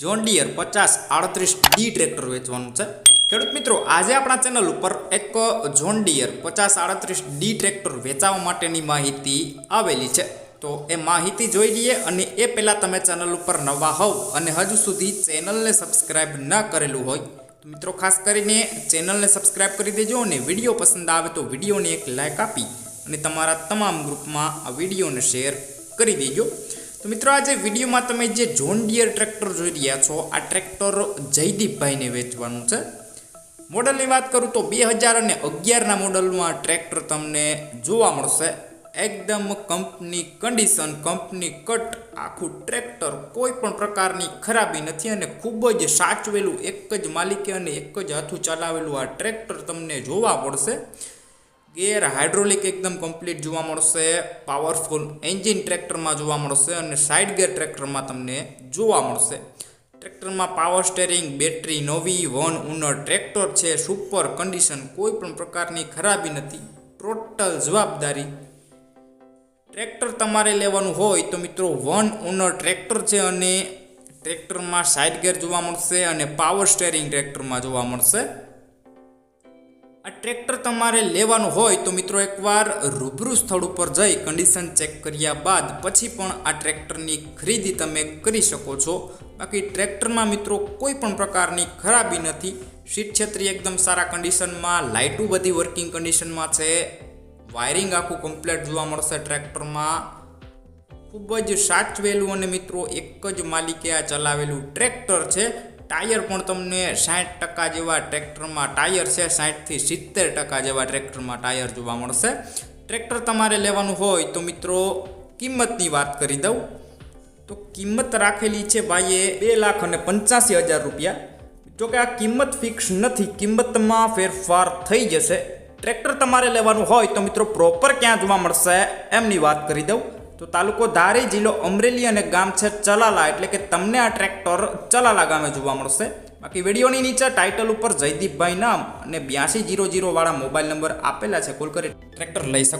John dear પચાસ આડત્રીસ D tractor વેચવાનું છે. ખેડૂત મિત્રો, આજે આપણા ચેનલ ઉપર એક જોન ડિયર પચાસ આડત્રીસ ડી ટ્રેક્ટર વેચાવા માટેની માહિતી આવેલી છે. તો એ માહિતી જોઈ લઈએ અને એ પહેલાં તમે ચેનલ ઉપર નવા હોવ અને હજુ સુધી ચેનલને સબસ્ક્રાઈબ ન કરેલું હોય મિત્રો ખાસ કરીને ચેનલને સબસ્ક્રાઈબ કરી દેજો અને વીડિયો પસંદ આવે તો વિડીયોને એક લાઇક આપી અને તમારા તમામ ગ્રુપમાં આ વિડીયોને શેર કરી દેજો. તો મિત્રો આજે વિડીયોમાં તમે જે જોન ડિયર ટ્રેક્ટર જોઈ રહ્યા છો, આ ટ્રેક્ટર જયદીપભાઈને વેચવાનું છે. મોડલની વાત કરું તો બે હજાર અને અગિયારના મોડલમાં ટ્રેક્ટર તમને જોવા મળશે. એકદમ કંપની કન્ડિશન કંપની કટ આખું ટ્રેક્ટર કોઈ પણ પ્રકારની ખરાબી નથી અને ખૂબ જ સાચવેલું, એક જ માલિકે અને એક જ હાથું ચલાવેલું આ ટ્રેક્ટર તમને જોવા મળશે. ગેર હાઇડ્રોલિક એકદમ કમ્પ્લીટ જોવા મળશે, પાવરફુલ એન્જિન ટ્રેક્ટરમાં જોવા મળશે અને સાઇડ ગેર ટ્રેક્ટરમાં તમને જોવા મળશે. ટ્રેક્ટરમાં પાવર સ્ટેરિંગ, બેટરી, નવી, વન, ઉનર, ટ્રેક્ટર છે, સુપર કન્ડિશન, કોઈ પણ પ્રકારની ખરાબી નથી. ટોટલ જવાબદારી ટ્રેક્ટર તમારે લેવાનું હોય તો મિત્રો વન ઓનર ટ્રેક્ટર છે અને ટ્રેક્ટરમાં સાઇડ ગેર જોવા મળશે અને પાવર સ્ટેરિંગ ટ્રેક્ટરમાં જોવા મળશે. ટ્રેક્ટર તમારે લેવાનું હોય તો મિત્રો એકવાર રૂબરૂ સ્થળ ઉપર જઈ કન્ડિશન ચેક કર્યા બાદ પછી પણ આ ટ્રેક્ટરની ખરીદી તમે કરી શકો છો. બાકી ટ્રેક્ટરમાં મિત્રો કોઈ પણ પ્રકારની ખરાબી નથી. સીટ છત્રી એકદમ સારા કન્ડિશનમાં લાઇટું બધી વર્કિંગ કન્ડિશનમાં છે. વાયરિંગ આખું કમ્પ્લેટ જોવા મળશે ટ્રેક્ટરમાં. ખૂબ જ સાચવેલું અને મિત્રો એક જ માલિકે આ ચલાવેલું ટ્રેક્ટર છે. ટાયર પણ તમને સાઠ ટકા જેવા ટ્રેક્ટરમાં ટાયર છે, સાઠથી સિત્તેર ટકા જેવા ટ્રેક્ટરમાં ટાયર જોવા મળશે. ટ્રેક્ટર તમારે લેવાનું હોય તો મિત્રો કિંમતની વાત કરી દઉં. તો કિંમત રાખેલી છે ભાઈએ બે લાખ અને પંચ્યાસી હજાર રૂપિયા. જોકે આ કિંમત ફિક્સ નથી, કિંમતમાં ફેરફાર થઈ જશે. ટ્રેક્ટર તમારે લેવાનું હોય તો મિત્રો પ્રોપર ક્યાં જોવા મળશે, એમની વાત કરી દઉં. તો તાલુકો ધારી, જિલ્લો અમરેલી અને ગામ છે ચલાલા. એટલે કે તમને આ ટ્રેક્ટર ચલાલા ગામે જોવા મળશે. બાકી વિડીયોની નીચે ટાઇટલ ઉપર જયદીપભાઈ નામ અને બ્યાસી જીરો જીરો વાળા મોબાઈલ નંબર આપેલા છે. કોલ કરી ટ્રેક્ટર લઈ શકો